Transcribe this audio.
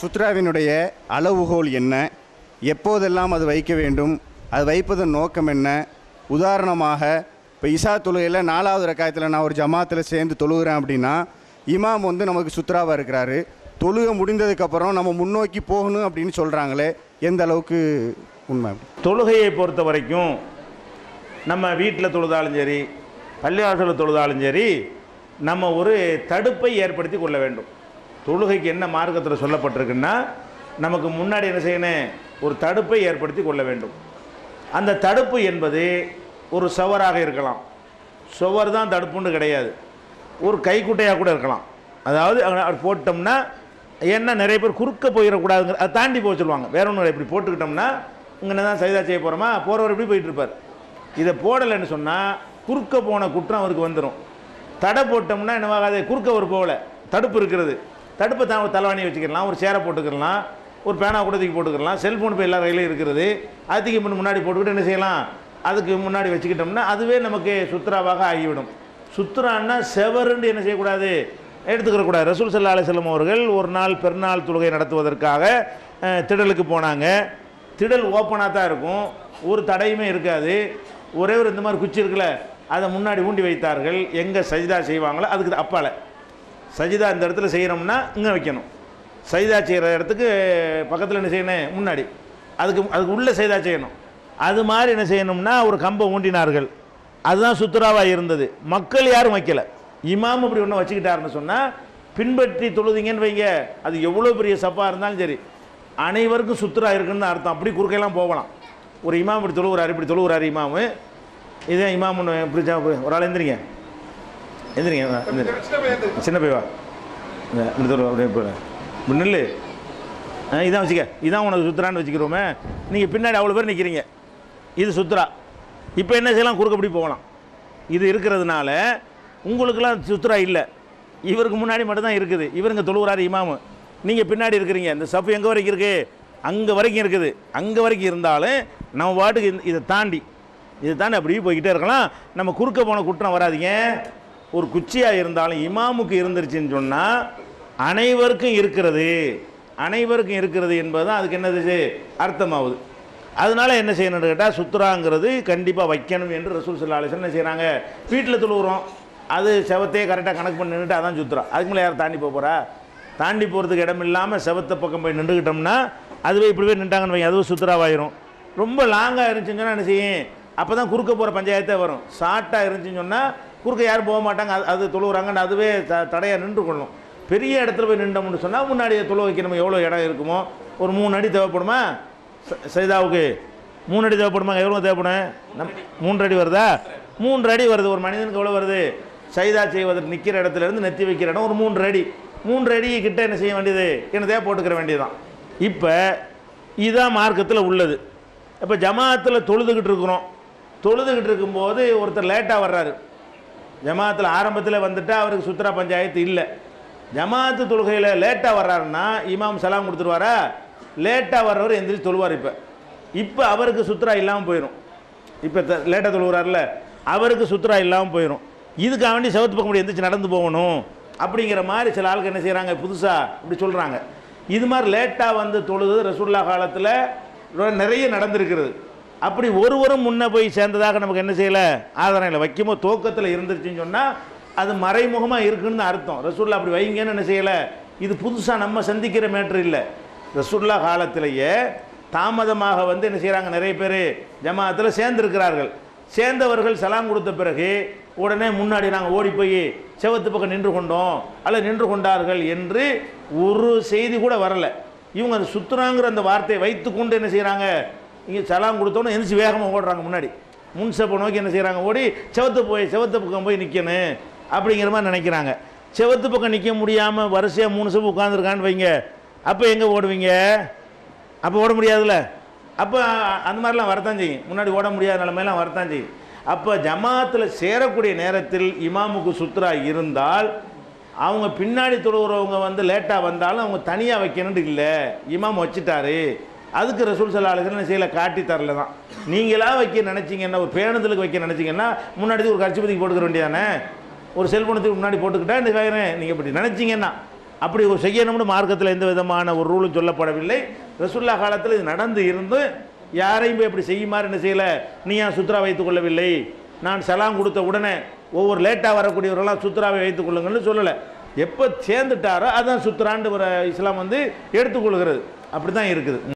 சுத்ராவினுடைய அளவுகோல் என்ன? எப்போதெல்லாம் அது வைக்க வேண்டும்? அது வைப்பதன் நோக்கம் என்ன? உதாரணமாக இப்போ இசா தொழுகையில் நாலாவது ரக்காயத்தில் நான் ஒரு ஜமாத்தில் சேர்ந்து தொழுகிறேன் அப்படின்னா இமாம் வந்து நமக்கு சுத்ராவாக இருக்கிறாரு. தொழுகை முடிந்ததுக்கப்புறம் நம்ம முன்னோக்கி போகணும் அப்படின்னு சொல்கிறாங்களே எந்த அளவுக்கு உண்மை தொழுகையை பொறுத்த வரைக்கும் நம்ம வீட்டில் தொழுதாலும் சரி பள்ளிவாசலில் தொழுதாலும் சரி நம்ம ஒரு தடுப்பை ஏற்படுத்தி கொள்ள வேண்டும். தொழுகைக்கு என்ன மார்க்கத்தில் சொல்லப்பட்டிருக்குன்னா நமக்கு முன்னாடி என்ன செய்யணும்? ஒரு தடுப்பை ஏற்படுத்தி கொள்ள வேண்டும். அந்த தடுப்பு என்பது ஒரு சுவராக இருக்கலாம். சுவர் தான் தடுப்புன்னு கிடையாது. ஒரு கைக்குட்டையாக கூட இருக்கலாம். அதாவது போட்டோம்னா என்ன நிறைய பேர் குறுக்க போயிடக்கூடாதுங்கிற அதை தாண்டி போக சொல்லுவாங்க. வேற ஒன்று இப்படி போட்டுக்கிட்டோம்னா இங்கே தான் சைதா செய்ய போகிறோமா போகிறவர் எப்படி போயிட்டு இருப்பார். இதை போடலைன்னு சொன்னால் குறுக்க போன குற்றம் அவருக்கு வந்துடும் தடை போட்டோம்னா என்னவாகாது குறுக்க ஒரு போகல. தடுப்பு இருக்கிறது. தடுப்பு தான் ஒரு தலைவாணி வச்சுக்கலாம் ஒரு சேரை போட்டுக்கலாம் ஒரு பேனா கூட தூக்கி போட்டுக்கலாம் செல்ஃபோன் இப்போ எல்லா கையிலும் இருக்கிறது அதுக்கு தூக்கி முன்னாடி போட்டுக்கிட்டு என்ன செய்யலாம்? அதுக்கு முன்னாடி வச்சுக்கிட்டோம்னா அதுவே நமக்கு சுத்ராவாக ஆகிவிடும். சுத்ரான்னா செவருன்னு என்ன செய்யக்கூடாது? எடுத்துக்கிறக்கூடாது ரசூல் சல்லா அலிஸ்லம் அவர்கள் ஒரு நாள் பெருநாள் தொழுகை நடத்துவதற்காக திடலுக்கு போனாங்க. திடல் ஓப்பனாக தான் இருக்கும். ஒரு தடையுமே இருக்காது. ஒரே ஒரு இந்த மாதிரி குச்சி இருக்குல்ல அதை முன்னாடி ஊண்டி வைத்தார்கள். எங்கே சஜிதா செய்வாங்களோ அதுக்கு அப்பால. சஜிதா இந்த இடத்துல செய்கிறோம்னா இங்கே வைக்கணும். சஜிதா செய்கிற இடத்துக்கு பக்கத்தில் என்ன செய்யணும்? முன்னாடி. அதுக்கு அதுக்கு உள்ளே சஜிதா செய்யணும். அது மாதிரி என்ன செய்யணும்னா ஒரு கம்பை ஊண்டினார்கள். அதுதான் சுத்துராவாக இருந்தது. மக்கள் யாரும் வைக்கலை. இமாம் இப்படி ஒன்று வச்சுக்கிட்டாருன்னு சொன்னால் பின்பற்றி தொழுதிங்கன்னு வைங்க. அது எவ்வளோ பெரிய சப்பாக இருந்தாலும் சரி. அனைவருக்கும் சுத்துரா இருக்குன்னு அர்த்தம். அப்படி குறுக்கையெல்லாம் போகலாம். ஒரு இமாம் இப்படி தொழுகிறாரு இப்படி தொழுகிறாரு இமாமு. இதே இமாம் ஒன்று இப்படி ஒரு ஆள் எந்திரிங்க. எந்திரிங்க சின்ன பையவா இந்த அப்படியே போல நில்லு ஆ, இதான் வச்சுக்க. இதான் உனக்கு சுத்துறான்னு வச்சுக்கிறோமே. நீங்கள் பின்னாடி அவ்வளோ பேர் நிற்கிறீங்க இது சுத்துரா இப்போ என்ன செய்யலாம்? குறுக்க இப்படி போகலாம். இது இருக்கிறதுனால உங்களுக்கெல்லாம் சுத்துறா இல்லை. இவருக்கு முன்னாடி மட்டும்தான் இருக்குது. இவருங்க தொழுகிறாரு இமாமு. நீங்கள் பின்னாடி இருக்கிறீங்க. இந்த சப்பு எங்கே வரைக்கும் இருக்குது அங்கே வரைக்கும் இருக்குது. அங்கே வரைக்கும் இருந்தாலும் நம்ம பாட்டுக்கு இதை தாண்டி. இதை தாண்டி அப்படியே போய்கிட்டே இருக்கலாம். நம்ம குறுக்க போன குற்றம் வராதீங்க. ஒரு குச்சியாக இருந்தாலும் இமாமுக்கு இருந்துருச்சுன்னு சொன்னால் அனைவருக்கும் இருக்கிறது. அனைவருக்கும் இருக்கிறது என்பது தான் அதுக்கு என்னது அர்த்தமாகுது. அதனால் என்ன செய்யணும்னு கேட்டால் சுத்துறாங்கிறது கண்டிப்பாக வைக்கணும் என்று ரசூல் சல்லா அலிஸ்லாம் என்ன செய்கிறாங்க வீட்டில் துழுவுறோம். அது செவத்தையே கரெக்டாக கணக்கு பண்ணி நின்றுட்டு அதான் சுத்துறோம் அதுக்கு மேலே யார் தாண்டி போக போகிறா தாண்டி போகிறதுக்கு இடம் இல்லாமல் செவத்தை பக்கம் போய் நின்றுக்கிட்டோம்னா அதுவே இப்படி போய் நின்றாங்கன்னு வைங்க அதுவும் சுத்துறாவாயிரும். ரொம்ப லாங்காக இருந்துச்சுன்னு சொன்னால் என்ன செய்யும்? அப்போ தான் குறுக்க போகிற பஞ்சாயத்தே வரும். ஷார்ட்டாக இருந்துச்சுன்னு சொன்னால் குறுக்க யாரும் போக மாட்டாங்க. அது அது தொழுகிறாங்கன்னு அதுவே த தடையாக நின்று கொள்ளும். பெரிய இடத்துல போய் நின்றோம்னு சொன்னால் முன்னாடி தொழு வைக்கணும்? எவ்வளோ இடம் இருக்குமோ? ஒரு மூணு அடி தேவைப்படுமா? ச- சைதாவுக்கு. மூணு அடி தேவைப்படுமா? எவ்வளோ தேவைப்படும்? நம் மூன்று அடி வருதா? மூன்று அடி வருது. ஒரு மனிதனுக்கு எவ்வளோ வருது? சைதா செய்வதற்கு நிற்கிற இடத்துல இருந்து நெத்தி வைக்கிற இடம் ஒரு மூன்று அடி. மூன்று அடி கிட்ட என்ன செய்ய வேண்டியது? என்னதையா போட்டுக்கிற வேண்டியதுதான். இப்போ இதுதான் மார்க்கத்தில் உள்ளது. இப்போ ஜமாத்தில் தொழுதுகிட்டு இருக்கிறோம். தொழுதுகிட்டு இருக்கும்போது ஒருத்தர் லேட்டாக வர்றாரு. ஜமாத்தில் ஆரம்பத்தில் வந்துட்டால் அவருக்கு சுத்ரா பஞ்சாயத்து இல்லை. ஜமாத்து தொழுகையில் லேட்டாக வர்றாருன்னா இமாம் சலாம் கொடுத்துருவாரா? லேட்டாக வர்றவர் எந்திரிச்சு தொழுவார் இப்போ. இப்போ அவருக்கு சுத்ரா இல்லாமல் போயிடும் இப்போ லேட்டாக தொழுகிறார்ல அவருக்கு சுத்ரா இல்லாமல் போயிடும் இதுக்காக வேண்டி செவத்து பக்கம் எந்திரிச்சு நடந்து போகணும். அப்படிங்கிற மாதிரி சில ஆளுக்கு என்ன செய்கிறாங்க புதுசாக இப்படி சொல்கிறாங்க இது மாதிரி லேட்டாக வந்து தொழுது ரசூல்லா காலத்தில் நிறைய நடந்திருக்கிறது. அப்படி ஒருவரும் முன்ன போய் சேர்ந்ததாக நமக்கு என்ன செய்யலை? ஆதாரம் இல்லை. வைக்கும்போது தோக்கத்தில் இருந்துருச்சுன்னு சொன்னால் அது மறைமுகமாக இருக்குன்னு அர்த்தம். ரசூல்லா அப்படி வைங்கன்னு என்ன செய்யலை? இது புதுசாக நம்ம சந்திக்கிற மேட்ரு இல்லை. ரசூல்லா காலத்திலேயே தாமதமாக வந்து என்ன செய்கிறாங்க நிறைய பேர் ஜமாத்தில் சேர்ந்துருக்கிறார்கள். சேர்ந்தவர்கள் சலாம் கொடுத்த பிறகு உடனே முன்னாடி நாங்கள் ஓடி போய் செவத்து பக்கம் நின்று கொண்டோம். அல்ல நின்று கொண்டார்கள் என்று ஒரு செய்தி கூட வரலை. இவங்க அந்த சுத்துறாங்கிற அந்த வார்த்தையை வைத்துக்கொண்டு என்ன செய்கிறாங்க இங்கே சலாம் கொடுத்தோன்னே எந்திரிச்சு வேகமாக ஓடுறாங்க முன்னாடி. முன்சப்பை நோக்கி என்ன செய்கிறாங்க ஓடி செவத்து போய் செவத்து பக்கம் போய் நிற்கணும் அப்படிங்கிற மாதிரி நினைக்கிறாங்க. செவத்து பக்கம் நிற்க முடியாமல் வரிசையாக மூணு செப்பு உட்காந்துருக்கான்னு வைங்க. அப்போ எங்கே ஓடுவீங்க? அப்போ ஓட முடியாதுல்ல? அப்போ அந்த மாதிரிலாம் வரத்தான் செய்யும். முன்னாடி ஓட முடியாத நிலைமையெல்லாம் வரத்தான் செய்யும். அப்போ ஜமாத்தில் சேரக்கூடிய நேரத்தில் இமாமுக்கு சுத்ரா இருந்தால் அவங்க பின்னாடி தொழுகிறவங்க வந்து லேட்டாக வந்தாலும் அவங்க தனியாக வைக்கணும்னு இல்லை. இமாம் வச்சுட்டாரு. அதுக்கு ரசூல் சல்லா அலுவலன் செய்யல காட்டி தரல தான். நீங்களாக வைக்க நினச்சிங்கன்னா ஒரு பேணுதலுக்கு வைக்க நினச்சிங்கன்னா முன்னாடி ஒரு கட்சிபதிக்கு போட்டுக்க வேண்டியதானே? ஒரு செல்போனத்துக்கு முன்னாடி போட்டுக்கிட்டா இந்த வேகிறேன் நீங்கள் இப்படி நினச்சிங்கன்னா. அப்படி ஒரு செய்யணும்னு மார்க்கத்தில் எந்த விதமான ஒரு ரூலும் சொல்லப்படவில்லை. ரசுல்லா காலத்தில் இது நடந்து இருந்து யாரையும் போய் இப்படி செய்யுமாறு என்ன செய்யலை? நீ ஏன் சுத்ரா வைத்துக் கொள்ளவில்லை. நான் சலாம் கொடுத்த உடனே ஒவ்வொரு லேட்டாக வரக்கூடியவர்களாம் சுத்ராவை வைத்துக் கொள்ளுங்கள்னு சொல்லலை. எப்போ சேர்ந்துட்டாரோ அதான் சுத்ரான்னு ஒரு இஸ்லாம் வந்து எடுத்துக்கொள்கிறது அப்படி தான் இருக்குது.